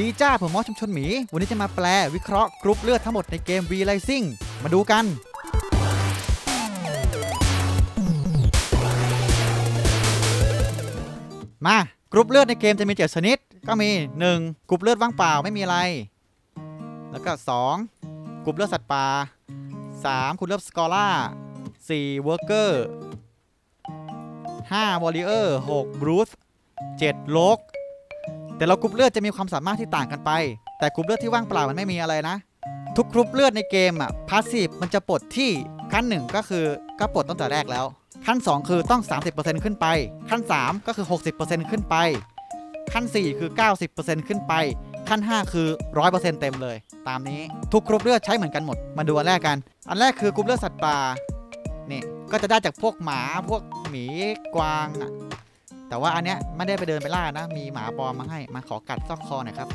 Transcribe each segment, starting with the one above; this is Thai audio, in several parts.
ดีจ้าผมมอสชุมชนหมี วันนี้จะมาแปลวิเคราะห์กรุ๊ปเลือดทั้งหมดในเกม V Rising มาดูกัน มากรุ๊ปเลือดในเกมจะมีเจ็ดชนิด ก็มี 1. กรุ๊ปเลือดว่างเปล่าไม่มีอะไร แล้วก็ 2. กรุ๊ปเลือดสัตว์ป่า 3. กรุ๊ปเลือดสกอร่า 4. เวิร์กเกอร์ 5. วอริเออร์ 6. บรูซ 7. โลก แต่ละกรุ๊ปเลือดจะมีความสามารถที่ต่างกันไป แต่กรุ๊ปเลือดที่ว่างเปล่ามันไม่มีอะไรนะ ทุกกรุ๊ปเลือดในเกมอะพาสซีฟมันจะปลดที่ขั้นหนึ่งก็คือก็ปลดตั้งแต่แรกแล้ว ขั้น 2 คือต้อง 30%ขึ้นไป ขั้น 3 ก็คือ 60%ขึ้นไป ขั้น 4 คือ 90%ขึ้นไป ขั้น 5 คือ 100%เต็มเลย ตามนี้ทุกกรุ๊ปเลือดใช้เหมือนกันหมด มาดูอันแรกกัน อันแรกคือกรุ๊ปเลือดสัตว์ป่านี่ก็จะได้จากพวกหมาพวกหมีกวางอะ แต่ว่าอันเนี้ยไม่ได้ไปเดินไปล่านะ มีหมาปลอมมาให้ มาขอกัดซอกคอหน่อยครับ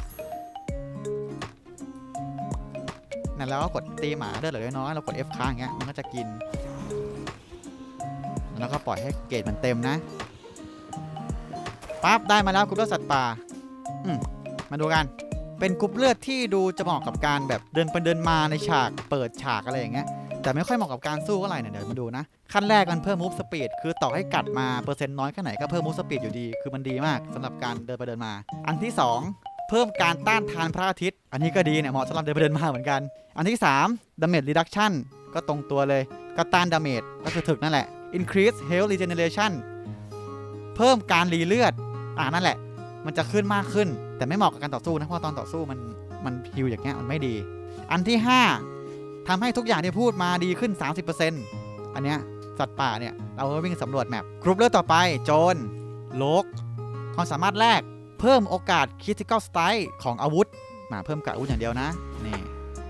นั่นแล้วก็กดตีหมาเลือดเหลือน้อยเรากด F ค้างอย่างเงี้ย มันก็จะกิน แล้วก็ปล่อยให้เกรดมันเต็มนะปั๊บได้มาแล้วกรุ๊ปเลือดสัตว์ป่า อืมมาดูกัน เป็นกรุ๊ปเลือดที่ดูจะเหมาะกับการแบบเดินไปเดินมาในฉากเปิดฉากอะไรอย่างเงี้ย แต่ไม่ค่อยเหมาะกับการสู้เท่าไหร่เนี่ยเดี๋ยวมาดูนะ ขั้นแรกมันเพิ่มมูฟสปีดคือต่อให้กัดมาเปอร์เซ็นต์น้อยแค่ไหนก็เพิ่มมูฟสปีดอยู่ดีคือมันดีมากสำหรับการเดินไปเดินมา อันที่ 2 เพิ่มการต้านทานพระอาทิตย์ อันนี้ก็ดีเนี่ยเหมาะสำหรับเดินไปเดินมาเหมือนกัน อันที่3 damage reduction ก็ตรงตัวเลยก็ต้าน damage ก็คือถึกนั่นแหละ increase health regeneration เพิ่มการรีเลือดอ่านั่นแหละ มันจะขึ้นมากขึ้น แต่ไม่เหมาะกับการต่อสู้นะเพราะตอนต่อสู้มันมันฮิวอย่างเงี้ยมันไม่ดี อันที่ 5 ทำให้ทุกอย่างที่พูดมาดีขึ้น 30%อันเนี้ยสัตว์ป่าเนี่ย เราก็วิ่งสำรวจแมปกรุ๊ปเลือดต่อไปโจรโลกความสามารถแรกเพิ่มโอกาส critical strike ของอาวุธ มาเพิ่มกับอาวุธอย่างเดียวนะนี่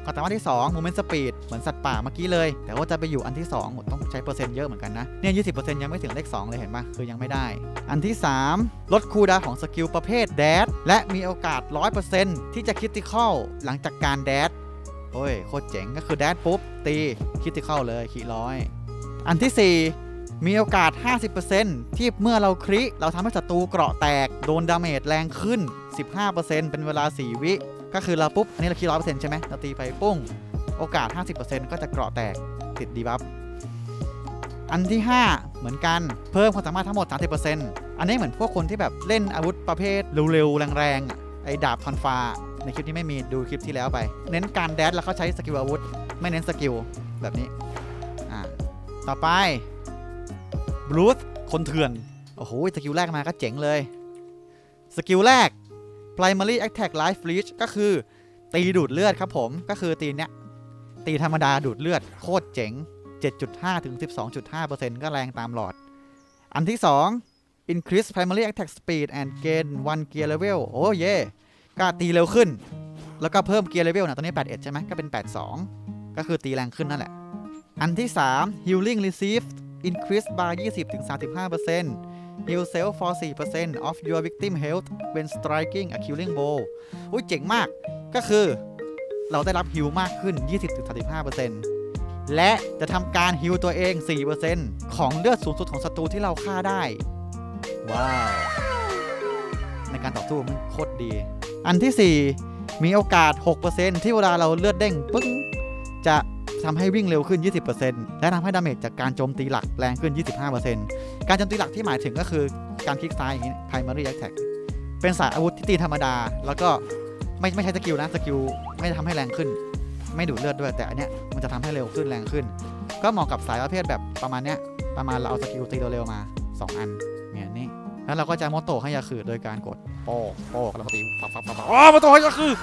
ความสามารถที่2 moment speed เหมือนสัตว์ป่าเมื่อกี้เลย แต่ว่าจะไปอยู่อันที่ 2 ต้องใช้เปอร์เซ็นต์เยอะเหมือนกันนะ เนี่ย20%ยังไม่ถึงเลข 2 เลยเห็นปะคือยังไม่ได้ อันที่ 3 ลดคูลดาวของสกิลประเภทแดดและมีโอกาส 100%ที่จะ critical หลังจากการแดด โอ้ยโคตรเจ๋งก็คือแดดปุ๊บ ตี critical เลยขีร้อย อันที่ 4 มีโอกาส 50%ที่เมื่อเราคริเราทำให้ศัตรูเกราะแตก โดนดาเมจแรงขึ้น 15%เป็นเวลา 4 วิ ก็คือเราปุ๊บ อันนี้เราคิด100%ใช่ไหมเราตีไปปุ้ง โอกาส 50%ก็จะเกราะแตกติดดีบัฟอันที่ 5 เหมือนกันเพิ่มความสามารถทั้งหมด 30%อันนี้เหมือนพวกคนที่แบบเล่นอาวุธประเภทเร็วๆแรงๆไอ้ดาบทอนฟ้า ในคลิปนี้ไม่มีดูคลิปที่แล้วไป เน้นการแดดแล้วเขาใช้สกิลอาวุธ ไม่เน้นสกิลแบบนี้อ่าต่อไปบลูธคนเถื่อน โอ้โหสกิลแรกมาก็เจ๋งเลย สกิลแรก primary attack life leech ก็คือ ตีดูดเลือดครับผมก็คือตีเนี้ยตีธรรมดาดูดเลือดโคตรเจ๋ง 7.5ถึง12.5%ก็แรงตามหลอด อันที่ 2 increase primary attack speed and gain one gear level โอ้เย่ ก็ตีเร็วขึ้น แล้วก็เพิ่มเกียร์เลเวลนะตอนนี้ 81 ใช่ไหมก็เป็น 82 ก็คือตีแรงขึ้นนั่นแหละ อันที่ 3 healing Receive increase by 20-35% heal self for 4% of your victim health when striking a killing blow อุ้ยเจ๋งมากก็คือเราได้รับฮิลมากขึ้น 20-35%และจะทำการฮิลตัวเอง 4%ของเลือดสูงสุดของศัตรูที่เราฆ่าได้ ว้าว ในการต่อสู้มันโคตรดี อันที่ 4 มีโอกาส 6%ที่เวลาเราเลือดเด้งปึ้งจะทำให้วิ่งเร็วขึ้น 20%และทำให้ดาเมจจากการโจมตีหลักแรงขึ้น 25%การโจมตีหลักที่หมายถึงก็คือการคลิกซ้ายอย่างนี้ primary attack เป็นสายอาวุธที่ตีธรรมดา แล้วก็ไม่ไม่ใช้สกิลนะ สกิลไม่ทำให้แรงขึ้น ไม่ดูดเลือดด้วย แต่อันเนี้ยมันจะทำให้เร็วขึ้นแรงขึ้น ก็เหมาะกับสายประเภทแบบประมาณเนี้ย ประมาณเราเอาสกิลตีเร็วๆมา 2 อันเนี่ยนี่ แล้วเราก็จะโมโตให้ยาคือโดยการกดโป้โป้แล้วก็ตีฟับฟับฟับฟับอ๋อโมโตให้ยาคือ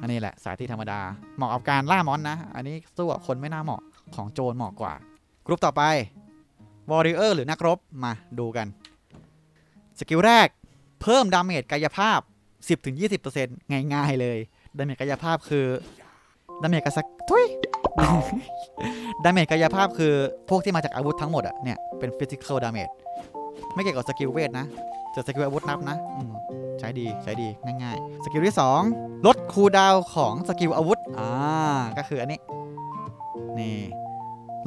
อันนี้แหละสายที่ธรรมดาเหมาะกับการล่ามอนนะ อันนี้สู้กับคนไม่น่าเหมาะของโจรเหมาะกว่ากรุ๊ปต่อไปวอริเออร์หรือนักรบมาดูกัน สกิลแรกเพิ่มดาเมจกายภาพ 10-20%ง่ายๆเลยดาเมจกายภาพคือดาเมจกระสักทุยดาเมจกายภาพคือพวกที่มาจากอาวุธทั้งหมดอะเนี่ยเป็นฟิสิก a l ดาเมจ ไม่เกี่ยวกับสกิลเวทนะจะสกิลอาวุธนับนะใช้ดีใช้ดีง่ายๆ สกิลที่ 2 ลดคูลดาวของสกิลอาวุธอ่าก็คืออันนี้ นี่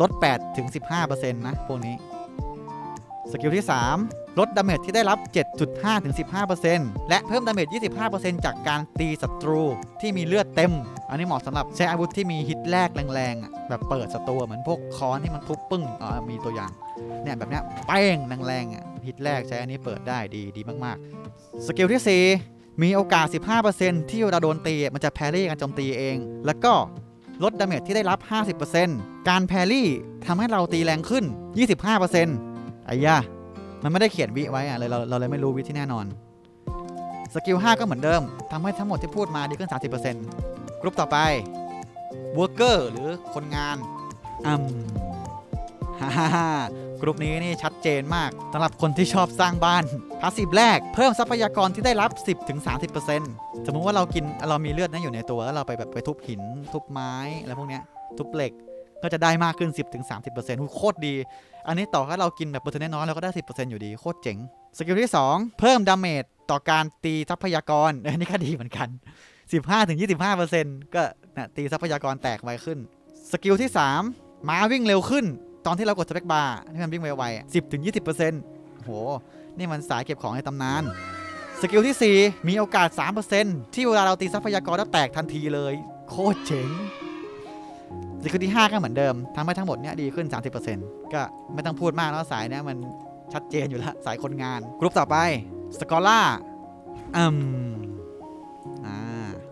ลด8ถึง15%นะ พวกนี้ สกิลที่ 3 ลดดาเมจที่ได้รับ 7.5-15%และเพิ่มดาเมจ 25%จากการตีศัตรูที่มีเลือดเต็ม อันนี้เหมาะสำหรับใช้อาวุธที่มีฮิตแรกแรงๆแบบเปิดศัตรูเหมือนพวกค้อนที่มันทุบปึ้งอ๋อมีตัวอย่างเนี่ยแบบเนี้ยเป้งแรงๆฮิตแรกใช้อันนี้เปิดได้ดีดีมากๆ สกิลที่ 4 มีโอกาส 15%ที่เวลาโดนตี มันจะแพรี่การโจมตีเอง แล้วก็ลดดาเมจที่ได้รับ 50%การแพรี่ทำให้เราตีแรงขึ้น 25%ไอ้ยา มันไม่ได้เขียนวิไว้อะเลยเราเราเลยไม่รู้วิที่แน่นอน สกิล 5 ก็เหมือนเดิมทำให้ทั้งหมดที่พูดมาดีขึ้น 30%กรุ๊ปต่อไป worker หรือคนงานอืมฮ่าฮ่าฮ่ากรุ๊ปนี้นี่ชัดเจนมากสำหรับคนที่ชอบสร้างบ้านพาสซีฟแรกเพิ่มทรัพยากรที่ได้รับ 10-30%สมมุติว่าเรากินเรามีเลือดนั้นอยู่ในตัวแล้วเราไปแบบไปทุบหิน ทุบไม้อะไรพวกเนี้ยทุบเหล็ก ก็จะได้มากขึ้น 10-30%หูโคตรดี อันนี้ต่อให้เรากินแบบเปอร์เซ็นต์น้อยเราก็ได้ 10%อยู่ดี โคตรเจ๋ง สกิลที่ 2 เพิ่มดาเมจต่อการตีทรัพยากรอันนี้ก็ดีเหมือนกัน 15-25%ก็นะตีทรัพยากรแตกไวขึ้น สกิลที่ 3 ม้าวิ่งเร็วขึ้น ตอนที่เรากดสเปคบาร์ที่มันวิ่งไวๆสิบถึงยี่สิบเปอร์เซ็นต์โห นี่มันสายเก็บของในตำนานสกิลที่ 4 มีโอกาส 3%ที่เวลาเราตีทรัพยากรแล้วแตกทันทีเลย โคตรเจ๋ง สกิลที่5ก็เหมือนเดิมทำให้ทั้งหมดเนี้ยดีขึ้น 30%ก็ไม่ต้องพูดมากแล้วสายเนี้ยมันชัดเจนอยู่แล้ว สายคนงานกรุ๊ปต่อไปสกอล่าอืมอ่า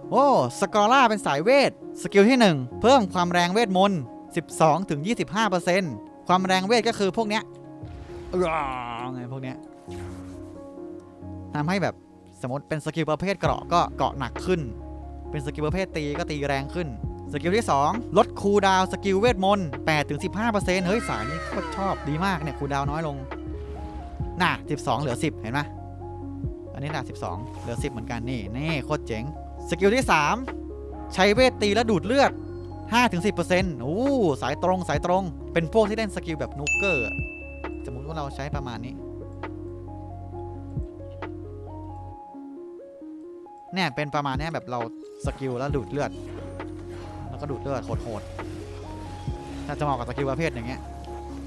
โอ้สกอล่าเป็นสายเวท สกิลที่ 1 เพิ่มความแรงเวทมนต์ 12ถึง25%ความแรงเวทก็คือพวกเนี้ยอ้าวไงพวกเนี้ยทำให้แบบสมมติเป็นสกิลประเภทเกราะก็เกราะหนักขึ้น เป็นสกิลประเภทตีก็ตีแรงขึ้น สกิลที่ 2 ลดคูดาวสกิลเวทมนต์8ถึง15 เฮ้ย สายนี้โคตรชอบดีมากเนี่ยคูดาวน้อยลง น่ะ 12 เหลือ 10 เห็นไหมอันนี้น่ะ 12 เหลือ 10 เหมือนกันนี่นี่โคตรเจ๋ง สกิลที่ 3 ใช้เวทตีแล้วดูดเลือด5-10%โอ้สายตรงสายตรง เป็นพวกที่เล่นสกิลแบบนูเกอร์สมมุติว่าเราใช้ประมาณนี้เนี่ยเป็นประมาณนี้แบบเราสกิลแล้วดูดเลือด ก็ดูดเลือดโหดๆถ้าจะเหมาะกับสกิลประเภทอย่างเงี้ย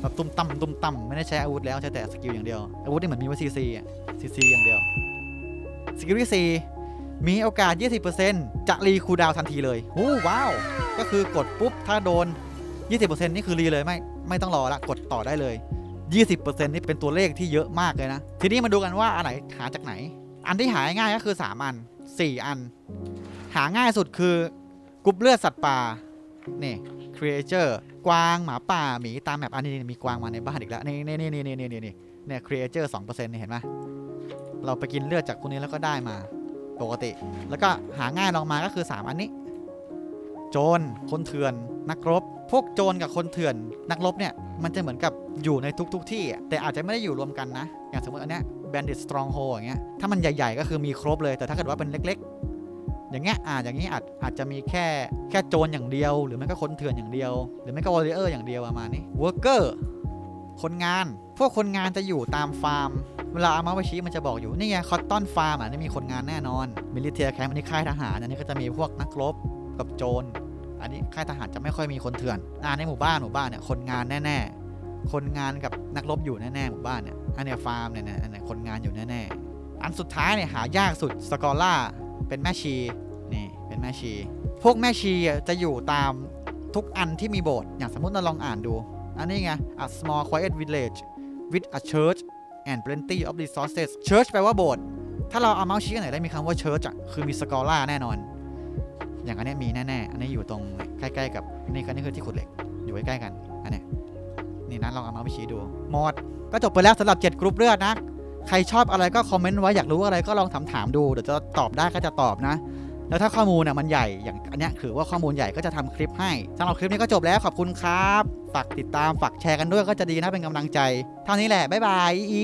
แบบตุ้มตั้มตุ้มตั้มไม่ได้ใช้อาวุธแล้วใช้แต่สกิลอย่างเดียว อาวุธนี่เหมือนมีไว้ซีซีอะซีซีอย่างเดียว สกิลที่สี่มีโอกาส 20%จะรีคูดาวทันทีเลยโอ้ว้าว ก็คือกดปุ๊บ ถ้าโดน 20%นี่คือรีเลยไม่ไม่ต้องรอละกดต่อได้เลย 20%นี่เป็นตัวเลขที่เยอะมากเลยนะ ทีนี้มาดูกันว่าอันไหนหาจากไหน อันที่หาง่ายก็คือ 3 อัน 4 อัน หาง่ายสุดคือ กรุ๊ปเลือดสัตว์ป่านี่ creature กวางหมาป่าหมีตามแบบอันนี้มีกวางมาในบ้านอีกแล้วนี่นี่นี่นี่นี่นี่นี่เนี่ย creature 2%นี่เห็นไหมเราไปกินเลือดจากพวกนี้แล้วก็ได้มาปกติ แล้วก็หาง่ายลองมาก็คือ 3 อันนี้ โจรคนเถื่อน นักรบ พวกโจรกับคนเถื่อน นักรบเนี่ย มันจะเหมือนกับอยู่ในทุกๆทที่ แต่อาจจะไม่ได้อยู่รวมกันนะ อย่างสมมติอันเนี้ย Bandit Stronghold อย่างเงี้ยถ้ามันใหญ่ๆ ก็คือมีครบเลยแต่ถ้าเกิดว่าเป็นเล็กๆ อย่างเงี้ยอ่าอย่างงี้อาจอาจจะมีแค่แค่โจรอย่างเดียว หรือไม่ก็คนเถื่อนอย่างเดียว หรือไม่ก็วอริเออร์อย่างเดียวประมาณนี้ Worker คนงาน พวกคนงานจะอยู่ตามฟาร์ม เวลาอามาไปชี้มันจะบอกอยู่ นี่ไงคอตตอนฟาร์มอะนี่มีคนงานแน่นอนมิลิเทียแคมป์อันนี้ค่ายทหารอันนี้ก็จะมีพวกนักรบกับโจรอันนี้ค่ายทหารจะไม่ค่อยมีคนเถื่อนอ่าในหมู่บ้านหมู่บ้านเนี่ยคนงานแน่ๆ คนงานกับนักรบอยู่แน่ๆหมู่บ้านเนี่ยอันเนี้ยฟาร์มเนี่ยเนี่ยอันเนี้ยคนงานอยู่แน่ๆอันสุดท้ายเนี่ยหายากสุดสกอล่า เป็นแม่ชีนี่เป็นแม่ชี พวกแม่ชีจะอยู่ตามทุกอันที่มีโบสถ์อย่างสมมติเราลองอ่านดู อันนี้ไง a small quiet village with a church and plenty of resources church แปลว่าโบสถ์ถ้าเราเอาเมาส์ชี้กันไหนได้มีคำว่า church อะคือมีสกอล่าแน่นอน อย่างอันนี้มีแน่ๆ อันนี้อยู่ตรงใกล้ๆกับนี่ก็นี่คือที่ขุดเหล็กอยู่ใกล้ๆกันอันนี้นี่นะลองเอาเมาส์ไปชี้ดูหมดก็จบไปแล้วสำหรับ 7 กรุ๊ปเลือดนะ ใครชอบอะไรก็คอมเมนต์ไว้อยากรู้อะไรก็ลองถามถามๆดูเดี๋ยวจะตอบได้ก็จะตอบนะ แล้วถ้าข้อมูลน่ะมันใหญ่อย่างอันเนี้ยถือว่าข้อมูลใหญ่ก็จะทำคลิปให้สำหรับคลิปนี้ก็จบแล้วขอบคุณครับฝากติดตามฝากแชร์กันด้วยก็จะดีนะเป็นกำลังใจเท่านี้แหละบ๊ายบายอี